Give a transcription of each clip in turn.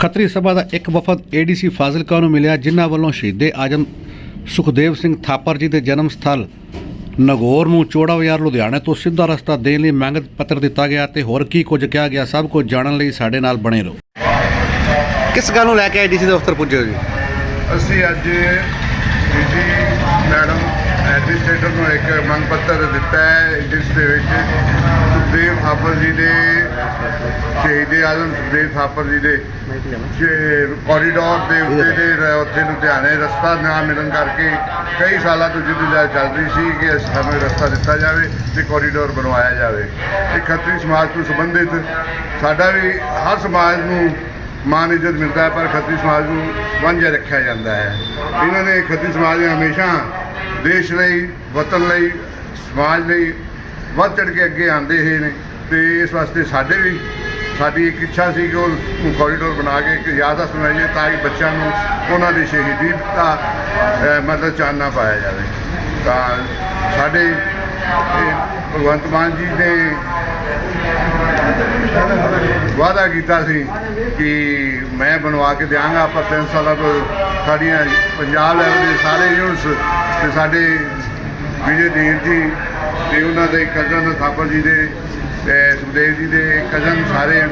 ਖੱਤਰੀ ਸਭਾ ਦਾ ਇੱਕ ਵਫਦ ਏਡੀਸੀ ਫਾਜ਼ਿਲਕਾ ਨੂੰ ਮਿਲਿਆ, ਜਿਨ੍ਹਾਂ ਵੱਲੋਂ ਸ਼ਹੀਦੇ ਆਜਮ ਸੁਖਦੇਵ ਸਿੰਘ ਥਾਪਰ ਜੀ ਦੇ ਜਨਮ ਸਥਲ ਨਗੌਰ ਨੂੰ ਚੋੜਾ ਬਾਜ਼ਾਰ ਲੁਧਿਆਣਾ ਤੋਂ ਸਿੱਧਾ ਰਸਤਾ ਦੇਣ ਲਈ ਮੰਗ ਪੱਤਰ ਦਿੱਤਾ ਗਿਆ ਤੇ ਹੋਰ ਕੀ ਕੁਝ ਕਿਹਾ ਗਿਆ, ਸਭ ਕੁਝ ਜਾਣਨ ਲਈ ਸਾਡੇ ਨਾਲ ਬਣੇ ਰਹੋ। ਕਿਸ ਗੱਲ ਨੂੰ ਲੈ ਕੇ ਏਡੀਸੀ ਦਫ਼ਤਰ ਪੁੱਜੇ ਹੋ ਜੀ? ਅਸੀਂ ਅੱਜ ਡੀਜੀ ਮੈਡਮ ਐਡਮਿਨਿਸਟ੍ਰੇਟਰ ਨੂੰ ਇੱਕ ਮੰਗ ਪੱਤਰ ਦਿੱਤਾ ਹੈ, ਜਿਸ ਦੇ ਵਿੱਚ ਸੁਖਦੇਵ ਥਾਪਰ ਜੀ ਦੇ ਸ਼ਹੀਦ ਆਜ਼ਮ ਸੁਖਦੇਵ ਥਾਪਰ ਜੀ ਦੇ ਕੋਰੀਡੋਰ ਦੇ ਉੱਤੇ ਦੇ ਉੱਥੇ ਲੁਧਿਆਣੇ ਰਸਤਾ ਨਾ ਮਿਲਣ ਕਰਕੇ ਕਈ ਸਾਲਾਂ ਤੋਂ ਜਿੱਦ ਚੱਲ ਰਹੀ ਸੀ ਕਿ ਇਸ ਸਾਨੂੰ ਰਸਤਾ ਦਿੱਤਾ ਜਾਵੇ ਤੇ ਕੋਰੀਡੋਰ ਬਣਵਾਇਆ ਜਾਵੇ। ਇਹ ਖੱਤਰੀ ਸਮਾਜ ਤੋਂ ਸੰਬੰਧਿਤ ਸਾਡਾ ਵੀ ਹਰ ਸਮਾਜ ਨੂੰ ਮਾਨ ਇੱਜ਼ਤ ਮਿਲਦਾ ਹੈ ਪਰ ਖੱਤਰੀ ਸਮਾਜ ਨੂੰ ਵਾਂਝਾ ਰੱਖਿਆ ਜਾਂਦਾ ਹੈ। ਇਹਨਾਂ ਨੇ ਖੱਤਰੀ ਸਮਾਜ ਨੇ ਹਮੇਸ਼ਾ ਦੇਸ਼ ਲਈ ਵਤਨ ਲਈ ਸਮਾਜ ਲਈ ਵੱਧ ਚੜ ਕੇ ਅੱਗੇ ਆਉਂਦੇ ਹੋਏ ਨੇ ਤੇ ਇਸ ਵਾਸਤੇ ਸਾਡੇ ਵੀ ਸਾਡੀ ਇੱਕ ਇੱਛਾ ਸੀ ਕਿ ਉਹ ਕੋਰੀਡੋਰ ਬਣਾ ਕੇ ਇੱਕ ਯਾਦਦਾਸ਼ਤ ਬਣਾਈਏ ਤਾਂ ਕਿ ਬੱਚਿਆਂ ਨੂੰ ਉਹਨਾਂ ਦੀ ਸ਼ਹੀਦੀ ਦਾ ਅਹ, ਮਤਲਬ ਚਾਨਣਾ ਪਾਇਆ ਜਾਵੇ। ਤਾਂ ਸਾਡੇ ਭਗਵੰਤ ਮਾਨ ਜੀ ਨੇ ਵਾਅਦਾ ਕੀਤਾ ਸੀ ਕਿ ਮੈਂ ਬਣਵਾ ਕੇ ਦਿਆਂਗਾ ਆਪਾਂ ਤਿੰਨ ਸਾਲਾਂ ਤੋਂ ਸਾਡੀਆਂ ਪੰਜਾਬ ਲੈਵਲ ਦੇ ਸਾਰੇ ਯੂਨਿਟਸ ਤੇ ਸਾਡੇ ਵਿਜੇ ਦੇਵ ਜੀ ਤੇ ਉਹਨਾਂ ਦੇ ਕਜ਼ਨ ਥਾਪਰ ਜੀ ਦੇ ਤੇ ਸੁਖਦੇਵ ਜੀ ਦੇ ਕਜ਼ਨ ਸਾਰੇ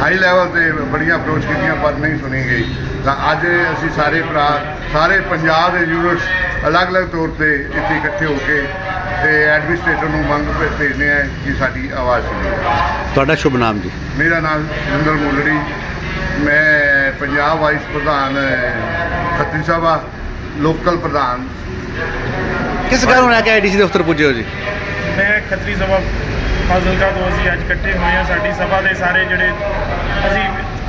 ਹਾਈ ਲੈਵਲ ਤੇ ਬੜੀਆਂ ਅਪਰੋਚ ਕੀਤੀਆਂ ਪਰ ਨਹੀਂ ਸੁਣੀ ਗਈ। ਤਾਂ ਅੱਜ ਅਸੀਂ ਸਾਰੇ ਭਰਾ ਸਾਰੇ ਪੰਜਾਬ ਦੇ ਯੂਨਿਟਸ ਅਲੱਗ-ਅਲੱਗ ਤੌਰ ਤੇ ਇੱਥੇ ਇਕੱਠੇ ਹੋ ਕੇ ਤੇ ਐਡਮਿਨਿਸਟ੍ਰੇਟਰ ਨੂੰ ਮੰਗ ਭੇ- ਭੇਜਦੇ ਆ ਕਿ ਸਾਡੀ ਆਵਾਜ਼ ਸੁਣੀ ਤੁਹਾਡਾ ਸ਼ੁਭ ਨਾਮ ਜੀ? ਮੇਰਾ ਨਾਮ ਸੁਰਿੰਦਰ ਮੁੱਲੜੀ। ਮੈਂ ਪੰਜਾਬ ਵਾਈਸ ਪ੍ਰਧਾਨ ਖੱਤਰੀ ਸਭਾ ਲੋਕਲ ਪ੍ਰਧਾਨ। ਕਿਸ ਗੱਲ ਨੂੰ ਲੈ ਕੇ ਏਡੀਸੀ ਦਫ਼ਤਰ ਪੁੱਜੇ ਹੋ ਜੀ? ਮੈਂ ਖੱਤਰੀ ਸਭਾ ਫਾਜ਼ਿਲਕਾ ਤੋਂ ਅਸੀਂ ਅੱਜ ਇਕੱਠੇ ਹੋਏ ਹਾਂ। ਸਾਡੀ ਸਭਾ ਦੇ ਸਾਰੇ ਜਿਹੜੇ ਅਸੀਂ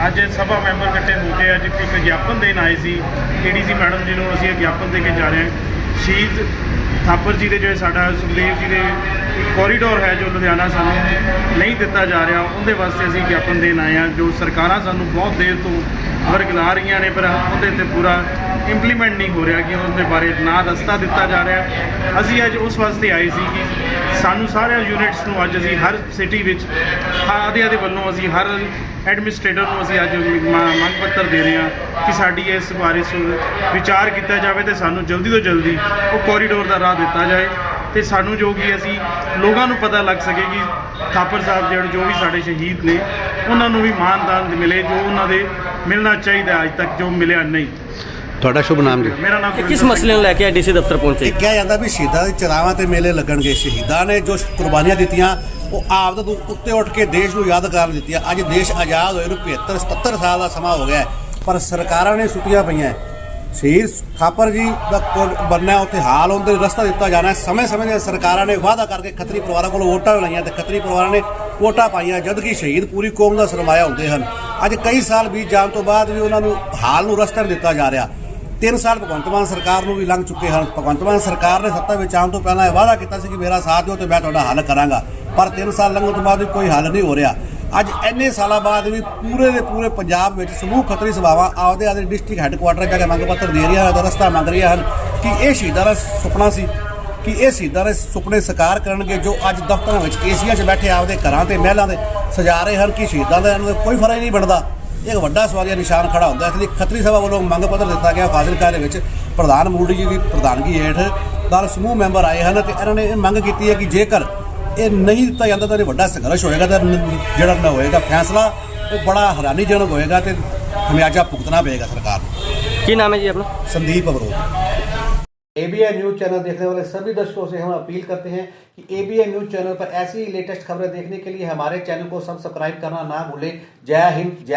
ਅੱਜ ਸਭਾ ਮੈਂਬਰ ਇਕੱਠੇ ਹੋ ਕੇ ਅੱਜ ਇੱਕ ਵਿਗਿਆਪਨ ਦੇਣ ਆਏ ਸੀ। ਏਡੀਸੀ ਮੈਡਮ ਜੀ ਨੂੰ ਅਸੀਂ ਇਹ ਦੇ ਕੇ ਜਾ ਰਹੇ ਹਾਂ। ਸ਼ਹੀਦ ਥਾਪਰ ਜੀ ਦੇ ਜਿਹੜੇ ਸਾਡਾ ਸੁਖਦੇਵ ਜੀ ਦੇ ਕੋਰੀਡੋਰ ਹੈ ਜੋ ਲੁਧਿਆਣਾ ਸਾਨੂੰ ਨਹੀਂ ਦਿੱਤਾ ਜਾ ਰਿਹਾ, ਉਹਦੇ ਵਾਸਤੇ ਅਸੀਂ ਗਿਆਪਨ ਦੇਣ ਆਏ ਹਾਂ, ਜੋ ਸਰਕਾਰਾਂ ਸਾਨੂੰ ਬਹੁਤ ਦੇਰ ਤੋਂ ਵਰਗਲਾ ਰਹੀਆਂ ਨੇ, ਪਰ ਉਹਦੇ ਤੇ ਪੂਰਾ ਇੰਪਲੀਮੈਂਟ ਨਹੀਂ ਹੋ ਰਿਹਾ ਕਿ ਉਹਦੇ ਬਾਰੇ ਨਾ ਰਸਤਾ ਦਿੱਤਾ ਜਾ ਰਿਹਾ। ਅਸੀਂ ਅੱਜ ਉਸ ਵਾਸਤੇ ਆਏ ਸੀ ਕਿ ਸਾਨੂੰ ਸਾਰਿਆਂ ਯੂਨਿਟਸ ਨੂੰ ਅੱਜ ਅਸੀਂ ਹਰ ਸਿਟੀ ਵਿੱਚ ਆਦੇ ਆਦੇ ਵੱਲੋਂ ਅਸੀਂ ਹਰ ਐਡਮਿਨਿਸਟ੍ਰੇਟਰ ਨੂੰ ਅਸੀਂ ਅੱਜ ਮੰਗ ਪੱਤਰ ਦੇ ਰਹੇ ਹਾਂ ਕਿ ਸਾਡੀ ਇਸ ਬਾਰੇ ਸੁ- ਵਿਚਾਰ ਕੀਤਾ ਜਾਵੇ ਤੇ ਸਾਨੂੰ ਜਲਦੀ ਤੋਂ ਜਲਦੀ ਉਹ ਕੋਰੀਡੋਰ ਦਾ ਰਾਹ ਦਿੱਤਾ ਜਾਏ ਤੇ ਸਾਨੂੰ ਜੋ ਕਿ ਅਸੀਂ ਲੋਕਾਂ ਨੂੰ ਪਤਾ ਲੱਗ ਸਕੇ ਕਿ ਥਾਪਰ ਸਾਹਿਬ ਜਿਹੜੇ ਜੋ ਵੀ ਸਾਡੇ ਸ਼ਹੀਦ ਨੇ, ਉਹਨਾਂ ਨੂੰ ਵੀ ਮਾਨਦਾਨ ਮਿਲੇ, ਜੋ ਉਹਨਾਂ ਦੇ ਮਿਲਣਾ ਚਾਹੀਦਾ ਅੱਜ ਤੱਕ, ਜੋ ਮਿਲਿਆ ਨਹੀਂ। ਤੁਹਾਡਾ ਸ਼ੁਭ ਨਾਮ ਜੀ? ਮੇਰਾ ਨਾਮ ਕਿਸ ਮਸਲੇ ਨੂੰ ਲੈ ਕੇ ਡੀਸੀ ਦਫ਼ਤਰ ਪਹੁੰਚੇ? ਇਹ ਕਿਹਾ ਜਾਂਦਾ ਵੀ ਸ਼ਹੀਦਾਂ ਦੇ ਚਰਾਵਾਂ ਤੇ ਮੇਲੇ ਲੱਗਣਗੇ। ਸ਼ਹੀਦਾਂ ਨੇ ਜੋ ਕੁਰਬਾਨੀਆਂ ਦਿੱਤੀਆਂ ਉਹ ਆਪ ਤੋਂ ਉੱਤੇ ਉੱਠ ਕੇ ਦੇਸ਼ ਨੂੰ ਯਾਦ ਕਰਨ ਦਿੱਤੀਆਂ। ਅੱਜ ਦੇਸ਼ ਆਜ਼ਾਦ ਹੋਏ ਨੂੰ 75 77 ਸਾਲ ਦਾ ਸਮਾਂ ਹੋ ਗਿਆ ਪਰ ਸਰਕਾਰਾਂ ਨੇ ਸੁੱਟੀਆਂ ਪਈਆਂ। ਸ਼ਹੀਦ ਥਾਪਰ ਜੀ ਦਾ ਬਣਨਾ ਉੱਥੇ ਹਾਲ ਹੁੰਦੇ ਰਸਤਾ ਦਿੱਤਾ ਜਾਣਾ। ਸਮੇਂ ਸਮੇਂ ਦੇ ਸਰਕਾਰਾਂ ਨੇ ਵਾਅਦਾ ਕਰਕੇ ਖੱਤਰੀ ਪਰਿਵਾਰਾਂ ਕੋਲ ਵੋਟਾਂ ਵੀ ਲਈਆਂ ਤੇ ਖੱਤਰੀ ਪਰਿਵਾਰਾਂ ਨੇ ਵੋਟਾਂ ਪਾਈਆਂ ਜਦ ਕਿ ਸ਼ਹੀਦ ਪੂਰੀ ਕੌਮ ਦਾ ਸਰਮਾਇਆ ਹੁੰਦੇ ਹਨ। ਅੱਜ ਕਈ ਸਾਲ ਬੀਤ ਜਾਣ ਤੋਂ ਬਾਅਦ ਵੀ ਉਹਨਾਂ ਨੂੰ ਹਾਲ ਨੂੰ ਰਸਤਾ ਦਿੱਤਾ ਜਾ ਰਿਹਾ। ਤਿੰਨ ਸਾਲ ਭਗਵੰਤ ਮਾਨ ਸਰਕਾਰ ਨੂੰ ਵੀ ਲੰਘ ਚੁੱਕੇ ਹਨ। ਭਗਵੰਤ ਮਾਨ ਸਰਕਾਰ ਨੇ ਸੱਤਾ ਵਿੱਚ ਆਉਣ ਤੋਂ ਪਹਿਲਾਂ ਇਹ ਵਾਅਦਾ ਕੀਤਾ ਸੀ ਕਿ ਮੇਰਾ ਸਾਥ ਦਿਓ ਤੇ ਮੈਂ ਤੁਹਾਡਾ ਹੱਲ ਕਰਾਂਗਾ। ਪਰ ਤਿੰਨ ਸਾਲ ਲੰਘਣ ਤੋਂ ਬਾਅਦ ਵੀ ਕੋਈ ਹੱਲ ਨਹੀਂ ਹੋ ਰਿਹਾ। ਅੱਜ ਇੰਨੇ ਸਾਲਾਂ ਬਾਅਦ ਵੀ ਪੂਰੇ ਦੇ ਪੂਰੇ ਪੰਜਾਬ ਵਿੱਚ ਸਮੂਹ ਖੱਤਰੀ ਸਭਾਵਾਂ ਆਪਦੇ ਆਪਦੇ ਡਿਸਟ੍ਰਿਕਟ ਹੈੱਡਕੁਆਟਰ ਜਾ ਕੇ ਮੰਗ ਪੱਤਰ ਦੇ ਰਹੀਆਂ ਹਨ ਤੇ ਰਸਤਾ ਮੰਗ ਰਹੀਆਂ ਹਨ ਕਿ ਇਹ ਸ਼ਹੀਦਾਂ ਦਾ ਸੁਪਨਾ ਸੀ, ਕਿ ਇਹ ਸ਼ਹੀਦਾਂ ਦੇ ਸੁਪਨੇ ਸਾਕਾਰ ਕਰਨਗੇ ਜੋ ਅੱਜ ਦਫ਼ਤਰਾਂ ਵਿੱਚ ਏਸੀਆ 'ਚ ਬੈਠੇ ਆਪਦੇ ਘਰਾਂ ਤੇ, ਮਹਿਲਾਂ ਦੇ ਸਜਾ ਰਹੇ ਹਨ ਕਿ ਸ਼ਹੀਦਾਂ ਦਾ ਇਹਨਾਂ ਦਾ ਕੋਈ ਫ਼ਰਕ ਨਹੀਂ ਬਣਦਾ। ਇੱਕ ਵੱਡਾ ਸਵਾਲੀਆ ਨਿਸ਼ਾਨ ਖੜਾ ਹੁੰਦਾ ਹੈ। ਇਸ ਲਈ ਖੱਤਰੀ ਸਭਾ ਵੱਲੋਂ ਮੰਗ ਪੱਤਰ ਦਿੱਤਾ ਗਿਆ ਫਾਜ਼ਿਲਕਾ ਦੇ ਵਿੱਚ ਪ੍ਰਧਾਨ ਮੂਲਡੀ ਜੀ ਦੀ ਪ੍ਰਧਾਨਗੀ ਹੇਠ ਨਾਲ ਸਮੂਹ ਮੈਂਬਰ ਆਏ ਹਨ ਤੇ ਇਹਨਾਂ ਨੇ ਇਹ ਮੰਗ ਕੀਤੀ ਹੈ ਕਿ ਜੇਕਰ ਇਹ ਨਹੀਂ ਦਿੱਤਾ ਜਾਂਦਾ ਤਾਂ ਇਹ ਵੱਡਾ ਸੰਘਰਸ਼ ਹੋਏਗਾ ਤਾਂ ਨ- ਜਿਹੜਾ ਨਾ ਹੋਏਗਾ ਫੈਸਲਾ ਉਹ ਬੜਾ ਹੈਰਾਨੀਜਨਕ ਹੋਏਗਾ ਤੇ ਖਮਿਆਜਾ ਭੁਗਤਣਾ ਪਏਗਾ ਸਰਕਾਰ ਨੂੰ ਕੀ ਨਾਮ ਹੈ ਜੀ ਆਪਣਾ संदीप अवरोध एबीएन न्यूज चैनल देखने वाले सभी दर्शकों से हम अपील करते हैं कि एबीएन न्यूज चैनल पर ऐसी ही लेटेस्ट खबरें देखने के लिए हमारे चैनल को सब्सक्राइब करना ना भूलें जय हिंद जय